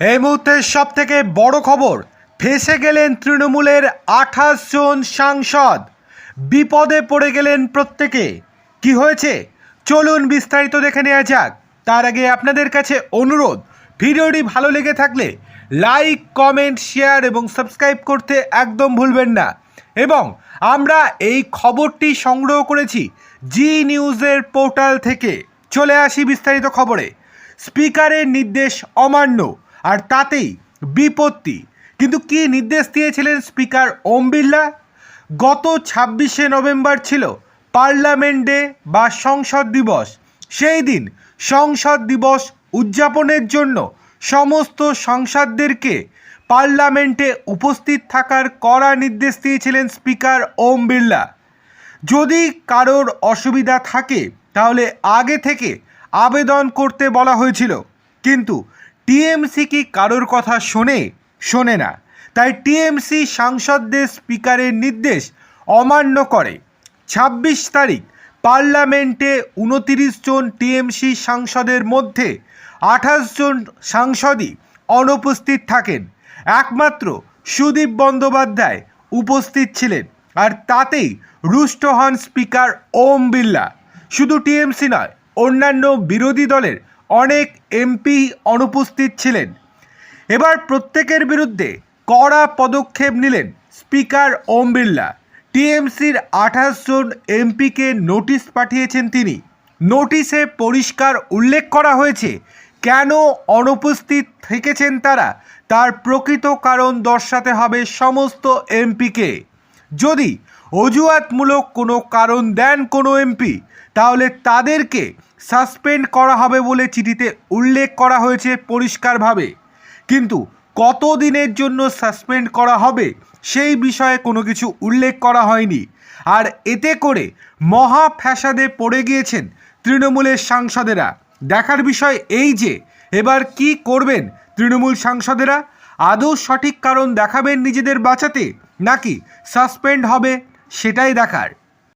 এই মুহূর্তে সব থেকে বড় খবর, ফেসে গেলেন তৃণমূলের আঠাশ জন সাংসদ। বিপদে পড়ে গেলেন প্রত্যেকে। কি হয়েছে? চলুন বিস্তারিত দেখে নেওয়া যাক। তার আগে আপনাদের কাছে অনুরোধ, ভিডিওটি ভালো লেগে থাকলে লাইক, কমেন্ট, শেয়ার এবং সাবস্ক্রাইব করতে একদম ভুলবেন না। এবং আমরা এই খবরটি সংগ্রহ করেছি জি নিউজের পোর্টাল থেকে। চলে আসি বিস্তারিত খবরে। স্পিকারের নির্দেশ অমান্য। আর তাতেই বিপত্তি। কিন্তু কি নির্দেশ দিয়েছিলেন স্পিকার ওম বিড়লা? গত ছাব্বিশে নভেম্বর ছিল পার্লামেন্ট ডে বা সংসদ দিবস। সেই দিন সংসদ দিবস উদযাপনের জন্য সমস্ত সংসদদেরকে পার্লামেন্টে উপস্থিত থাকার কড়া নির্দেশ দিয়েছিলেন স্পিকার ওম বিড়লা। যদি কারোর অসুবিধা থাকে, তাহলে আগে থেকে আবেদন করতে বলা হয়েছিল। কিন্তু টিএমসি কি কারোর কথা শোনে? শোনে না। তাই টিএমসি সাংসদদের স্পিকারের নির্দেশ অমান্য করে। ছাব্বিশ তারিখ পার্লামেন্টে উনতিরিশ জন টিএমসি সাংসদের মধ্যে আঠাশ জন সাংসদই অনুপস্থিত থাকেন। একমাত্র সুদীপ বন্দ্যোপাধ্যায় উপস্থিত ছিলেন আর তাতেই রুষ্ট হন স্পিকার ওম বিড়লা। শুধু টিএমসি নয়, অন্যান্য বিরোধী দলের অনেক এমপি অনুপস্থিত ছিলেন। এবার প্রত্যেকের বিরুদ্ধে কড়া পদক্ষেপ নিলেন স্পিকার ওম বিড়লা। টিএমসির আঠাশ জন এমপিকে নোটিশ পাঠিয়েছেন তিনি। নোটিশে পরিষ্কার উল্লেখ করা হয়েছে কেন অনুপস্থিত থেকেছেন তারা। তার প্রকৃত কারণ দর্শাতে হবে সমস্ত এমপিকে। যদি অজুহাতমূলক কোনো কারণ দেন কোনো এমপি, তাহলে তাদেরকে সাসপেন্ড করা হবে বলে চিঠিতে উল্লেখ করা হয়েছে পরিষ্কারভাবে। কিন্তু কত দিনের জন্য সাসপেন্ড করা হবে সেই বিষয়ে কোনো কিছু উল্লেখ করা হয়নি। আর এতে করে মহা ফ্যাসাদে পড়ে গিয়েছেন তৃণমূলের সাংসদেরা। দেখার বিষয় এই যে, এবার কি করবেন তৃণমূল সাংসদেরা? আদৌ সঠিক কারণ দেখাবেন নিজেদের বাঁচাতে? নাকি সাসপেন্ড হবে সেটাই দেখার।